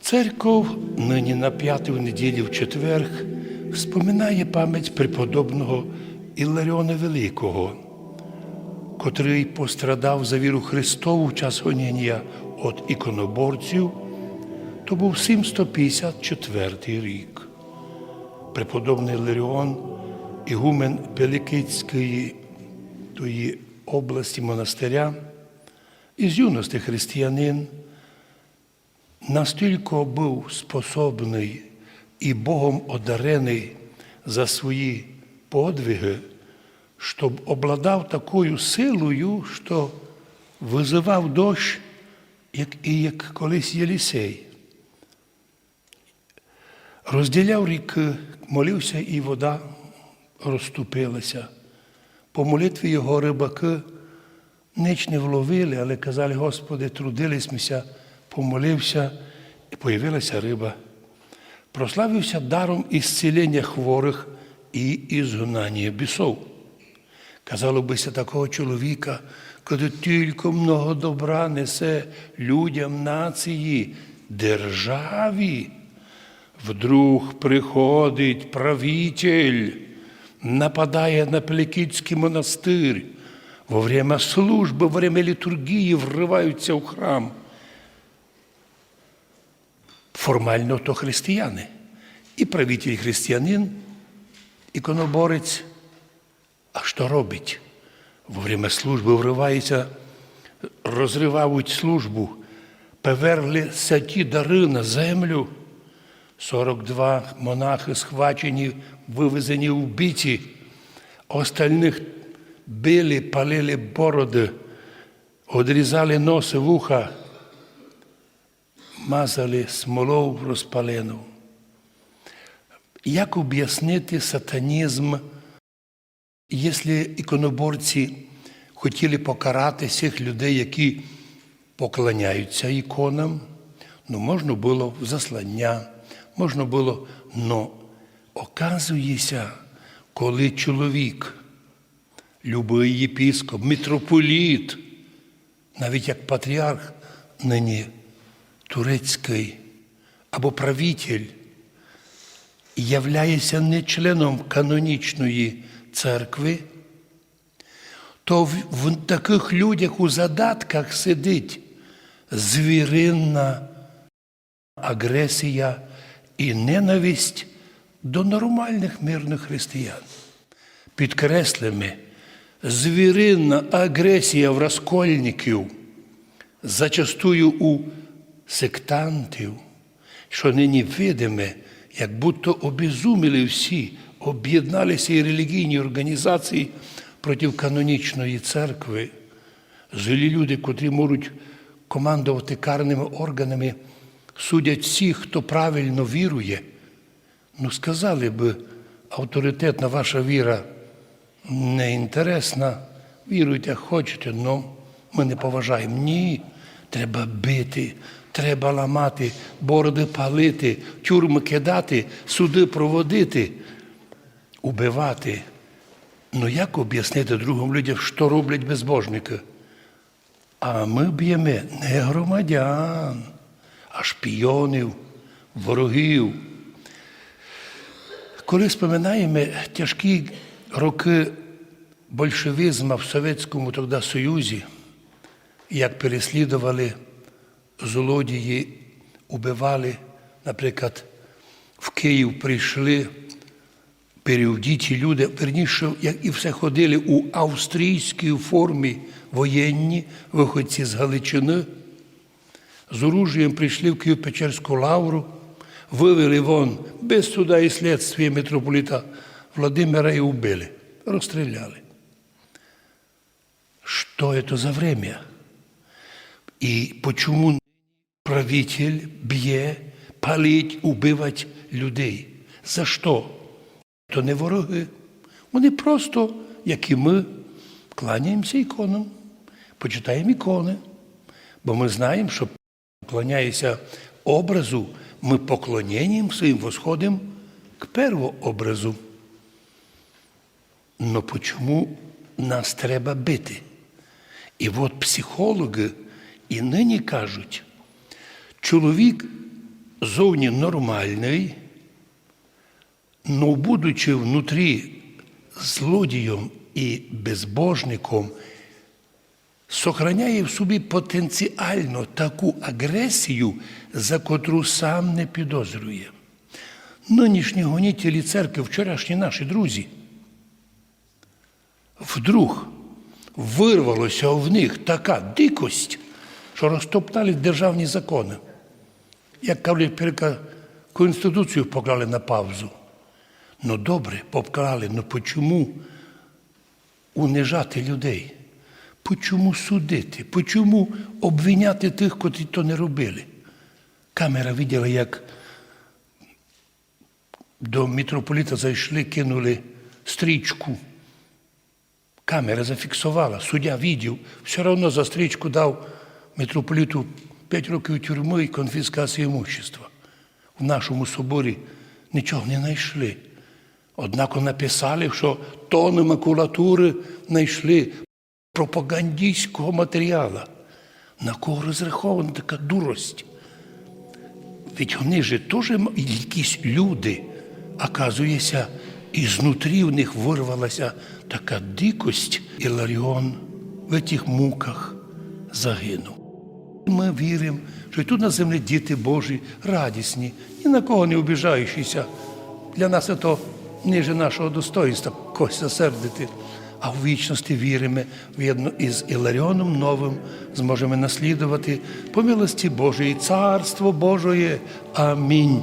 Церков нині на п'яту неділю в четверг споминає пам'ять преподобного Іларіона Великого, котрий пострадав за віру Христову в час гоніння від іконоборців, то був 754 рік. Преподобний Іларіон, ігумен Пеликицької тої області монастиря, із юності християнин, настільки був способний і Богом одарений за свої подвиги, щоб обладав такою силою, що визивав дощ, як і як колись Єлісей. Розділяв ріки, молився, і вода розступилася. По молитві його рибаки ніч не вловили, але казали, Господи, трудилися, помолився, і появилася риба. Прославився даром ісцілення хворих і ізгнання бісов. Казало бися такого чоловіка, коли тільки много добра несе людям нації, державі. Вдруг приходить правитель, нападає на Пеликидський монастир. Во время служби, во время літургії вриваються в храм. Формально то християни. І правитель християнин, іконоборець. А що робить? Во время служби вривається, розривають службу, поверли святі дари на землю. 42 монахи схвачені, вивезені в вбиті, остальних били, палили бороди, одрізали носи, вуха, мазали смолою розпалену. Як об'яснити сатанізм, якщо іконоборці хотіли покарати всіх людей, які поклоняються іконам, ну можна було заслання, можна було, но оказується, коли чоловік, любий єпіскоп, митрополіт, навіть як патріарх нині турецький або правитель, являється не членом канонічної церкви, то в, таких людях у задатках сидить звіринна агресія і ненависть до нормальних мирних християн. Підкреслими, звіринна агресія в розкольників зачастую у сектантів, що нині видиме, як будто обезуміли всі, об'єдналися і релігійні організації проти канонічної церкви. Злі люди, котрі можуть командувати карними органами, судять всіх, хто правильно вірує. Ну, сказали б, авторитетна ваша віра не інтересна, віруйте, хочете, але ми не поважаємо. Ні, треба бити, треба ламати, бороди палити, тюрми кидати, суди проводити, убивати. Ну як об'яснити другим людям, що роблять безбожники? А ми б'ємо не громадян, а шпійонів, ворогів. Коли споминаємо тяжкі роки большевизму в Совєтському тоді Союзі, як переслідували злодії, убивали, наприклад, в Київ прийшли переодіті люди, верніше, як і все ходили у австрійській формі воєнні, виходці з Галичини, з оружієм прийшли в Києво-Печерську лавру, вивели вон без суда і слідства митрополіта Владимира і убили, розстріляли. Что это за время? І почему правитель б'є, палить, убивать людей? За що? То не вороги. Вони просто, як і ми, кланяємося іконам, почитаємо ікони. Бо ми знаємо, що поклоняємося образу, ми поклоненням своїм восходимо к первообразу. Но почому нас треба бити? І от психологи і нині кажуть, чоловік зовні нормальний, но будучи внутрі злодієм і безбожником, сохраняє в собі потенціально таку агресію, за котру сам не підозрює. Нинішні гонітелі церкви, вчорашні наші друзі, вдруг вирвалося в них така дикость, що розтоптали державні закони. Як кажуть, перека Конституцію поклали на паузу. Ну добре, поклали, ну почому унижати людей? Почому судити? Почому обвиняти тих, котрі то не робили? Камера виділа, як до митрополіта зайшли, кинули стрічку. Камера зафіксувала, суддя відділ, все одно за стрічку дав митрополіту 5 років тюрми і конфіскації имущества. В нашому соборі нічого не знайшли. Однак написали, що тони макулатури знайшли пропагандистського матеріалу. На кого розрахована така дурость? Ведь вони ж теж якісь люди, оказується, і знутрі в них вирвалася така дикость, і Ларіон в цих муках загинув. Ми віримо, що тут на землі діти Божі радісні, ні на кого не обіжаючися. Для нас це ниже нашого достоїнства когось засердити. А в вічності віримо, в'єдно із Іларіоном Новим зможемо наслідувати по милості Божої, Царство Божої. Амінь.